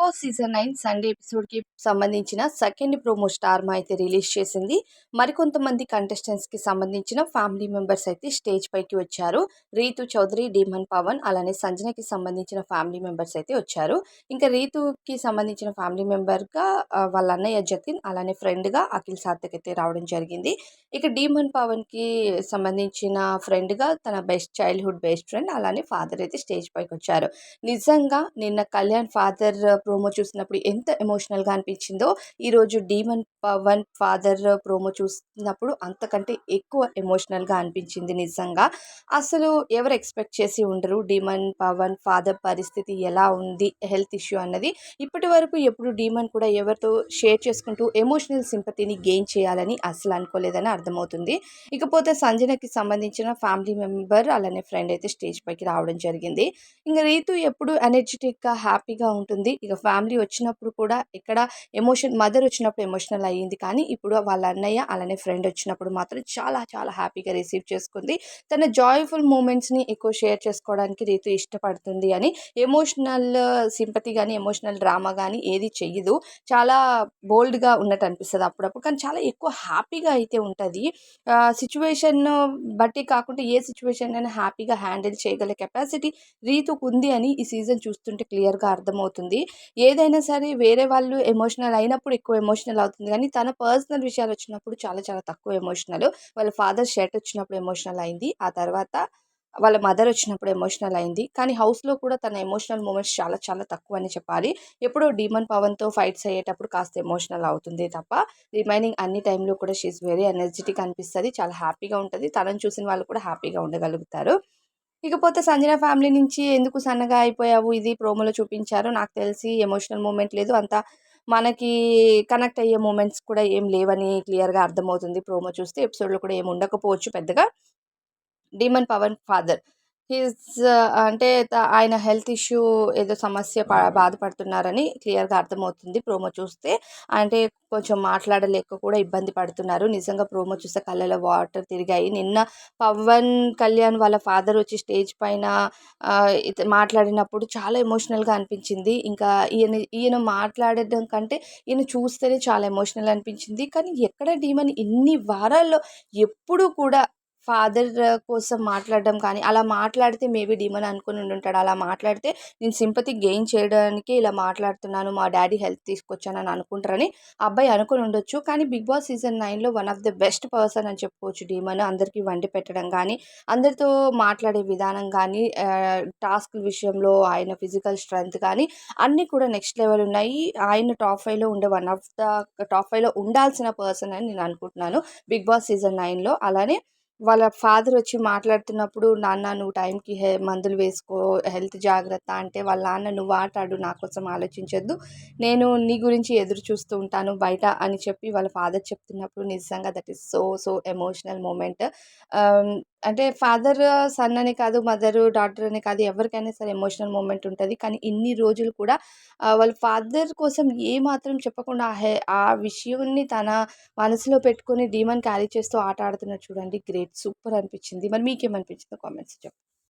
Boss season nine Sunday ఎపిసోడ్కి సంబంధించిన second promo star మా అయితే రిలీజ్ చేసింది. మరికొంతమంది కంటెస్టెంట్స్కి సంబంధించిన ఫ్యామిలీ మెంబర్స్ అయితే స్టేజ్ పైకి వచ్చారు. రీతు చౌదరి డీమన్ పవన్ అలానే సంజనకి సంబంధించిన ఫ్యామిలీ మెంబర్స్ అయితే వచ్చారు. ఇంకా రీతుకి సంబంధించిన ఫ్యామిలీ మెంబర్గా వాళ్ళ అన్నయ్య జతిన్ అలానే ఫ్రెండ్గా అఖిల్ సార్థక్ అయితే రావడం జరిగింది. ఇక డీమన్ పవన్కి సంబంధించిన ఫ్రెండ్గా తన బెస్ట్ చైల్డ్హుడ్ బెస్ట్ ఫ్రెండ్ అలానే ఫాదర్ అయితే స్టేజ్ పైకి వచ్చారు. నిజంగా నిన్న కళ్యాణ్ ఫాదర్ ప్రోమో చూసినప్పుడు ఎంత ఎమోషనల్గా అనిపించిందో ఈరోజు డీమన్ పవన్ ఫాదర్ ప్రోమో చూసినప్పుడు అంతకంటే ఎక్కువ ఎమోషనల్గా అనిపించింది నిజంగా. అసలు ఎవరు ఎక్స్పెక్ట్ చేసి ఉండరు డీమన్ పవన్ ఫాదర్ పరిస్థితి ఎలా ఉంది హెల్త్ ఇష్యూ అన్నది. ఇప్పటి వరకు ఎప్పుడు డీమన్ కూడా ఎవరితో షేర్ చేసుకుంటూ ఎమోషనల్ సింపతిని గెయిన్ చేయాలని అసలు అనుకోలేదని అర్థమవుతుంది. ఇకపోతే సంజనకి సంబంధించిన ఫ్యామిలీ మెంబర్ అలానే ఫ్రెండ్ అయితే స్టేజ్ పైకి రావడం జరిగింది. ఇంకా రీతు ఎప్పుడు ఎనర్జెటిక్గా హ్యాపీగా ఉంటుంది. ఇక ఫ్యామిలీ వచ్చినప్పుడు కూడా ఇక్కడ ఎమోషన్ మదర్ వచ్చినప్పుడు ఎమోషనల్ అయ్యింది. కానీ ఇప్పుడు వాళ్ళ అన్నయ్య అలానే ఫ్రెండ్ వచ్చినప్పుడు మాత్రం చాలా చాలా హ్యాపీగా రిసీవ్ చేసుకుంది. తన జాయ్ఫుల్ మూమెంట్స్ని ఎక్కువ షేర్ చేసుకోవడానికి రీతు ఇష్టపడుతుంది అని ఎమోషనల్ సింపతి కానీ ఎమోషనల్ డ్రామా కానీ ఏది చెయ్యదు. చాలా బోల్డ్గా ఉన్నట్టు అనిపిస్తుంది అప్పుడప్పుడు. కానీ చాలా ఎక్కువ హ్యాపీగా అయితే ఉంటుంది. సిచ్యువేషన్ బట్టి కాకుండా ఏ సిచ్యువేషన్ అయినా హ్యాపీగా హ్యాండిల్ చేయగల కెపాసిటీ రీతుకు ఉంది అని ఈ సీజన్ చూస్తుంటే క్లియర్గా అర్థమవుతుంది. ఏదైనా సరే వేరే వాళ్ళు ఎమోషనల్ అయినప్పుడు ఎక్కువ ఎమోషనల్ అవుతుంది. కానీ తన పర్సనల్ విషయాలు వచ్చినప్పుడు చాలా చాలా తక్కువ ఎమోషనల్. వాళ్ళ ఫాదర్ షర్ట్ వచ్చినప్పుడు ఎమోషనల్ అయింది. ఆ తర్వాత వాళ్ళ మదర్ వచ్చినప్పుడు ఎమోషనల్ అయింది. కానీ హౌస్లో కూడా తన ఎమోషనల్ మూమెంట్స్ చాలా చాలా తక్కువ అని చెప్పాలి. ఎప్పుడో డీమన్ పవన్తో ఫైట్స్ అయ్యేటప్పుడు కాస్త ఎమోషనల్ అవుతుంది తప్ప రిమైనింగ్ అన్ని టైంలో కూడా షీఈ్ వెరీ ఎనర్జెటిక్ అనిపిస్తుంది. చాలా హ్యాపీగా ఉంటుంది. తనను చూసిన వాళ్ళు కూడా హ్యాపీగా ఉండగలుగుతారు. ఇకపోతే సంజన ఫ్యామిలీ నుంచి ఎందుకు సన్నగా అయిపోయావు? ఇది ప్రోమోలో చూపించారు. నాకు తెలిసి ఎమోషనల్ మూమెంట్ లేదు. అంత మనకి కనెక్ట్ అయ్యే మూమెంట్స్ కూడా ఏం లేవని క్లియర్గా అర్థమవుతుంది. ప్రోమో చూస్తే ఎపిసోడ్లో కూడా ఏమి ఉండకపోవచ్చు పెద్దగా. Demon Pawan father. హిస్ అంటే ఆయన హెల్త్ ఇష్యూ ఏదో సమస్య బాధపడుతున్నారని క్లియర్గా అర్థమవుతుంది ప్రోమో చూస్తే. అంటే కొంచెం మాట్లాడలేక కూడా ఇబ్బంది పడుతున్నారు. నిజంగా ప్రోమో చూస్తే కళ్ళలో వాటర్ తిరిగాయి. నిన్న పవన్ కళ్యాణ్ వాళ్ళ ఫాదర్ వచ్చి స్టేజ్ పైన మాట్లాడినప్పుడు చాలా ఎమోషనల్గా అనిపించింది. ఇంకా ఈయన ఈయన మాట్లాడడం కంటే ఈయన చూస్తేనే చాలా ఎమోషనల్ అనిపించింది. కానీ ఎక్కడ డీమని ఇన్ని వారాల్లో ఎప్పుడు కూడా ఫాదర్ కోసం మాట్లాడడం కానీ అలా మాట్లాడితే మేబీ డిమన్ అనుకుని ఉంటాడు అలా మాట్లాడితే నేను సింపతి గెయిన్ చేయడానికి ఇలా మాట్లాడుతున్నాను మా డాడీ హెల్త్ తీసుకొచ్చానని అనుకుంటారని అబ్బాయి అనుకుని ఉండొచ్చు. కానీ బిగ్ బాస్ సీజన్ నైన్లో one of the best person అని చెప్పుకోవచ్చు డీమన్. అందరికీ వండి పెట్టడం కానీ అందరితో మాట్లాడే విధానం కానీ టాస్క్ విషయంలో ఆయన ఫిజికల్ స్ట్రెంగ్త్ కానీ అన్నీ కూడా నెక్స్ట్ లెవెల్ ఉన్నాయి. ఆయన టాప్ ఫైవ్లో ఉండే వన్ ఆఫ్ ద టాప్ ఫైవ్లో ఉండాల్సిన పర్సన్ అని నేను అనుకుంటున్నాను బిగ్ బాస్ సీజన్ నైన్లో. అలానే వాళ్ళ ఫాదర్ వచ్చి మాట్లాడుతున్నప్పుడు నాన్న నువ్వు టైంకి హె మందులు వేసుకో హెల్త్ జాగ్రత్త అంటే వాళ్ళ నాన్న నువ్వు ఆటాడు నా కోసం ఆలోచించొద్దు. నేను నీ గురించి ఎదురు చూస్తూ ఉంటాను బయట అని చెప్పి వాళ్ళ ఫాదర్ చెప్తున్నప్పుడు నిజంగా that is so so emotional moment. అంటే ఫాదర్ సన్ అని కాదు మదర్ డాటర్ అని కాదు ఎవరికైనా సరే ఎమోషనల్ మూమెంట్ ఉంటుంది. కానీ ఇన్ని రోజులు కూడా వాళ్ళ ఫాదర్ కోసం ఏ మాత్రం చెప్పకుండా ఆ విషయాన్ని తన మనసులో పెట్టుకొని డీమన్ క్యారీ చేస్తూ ఆట ఆడుతున్నారు చూడండి. గ్రేట్ సూపర్ అనిపించింది. మరి మీకేమనిపించిందో కామెంట్స్ చెప్పండి.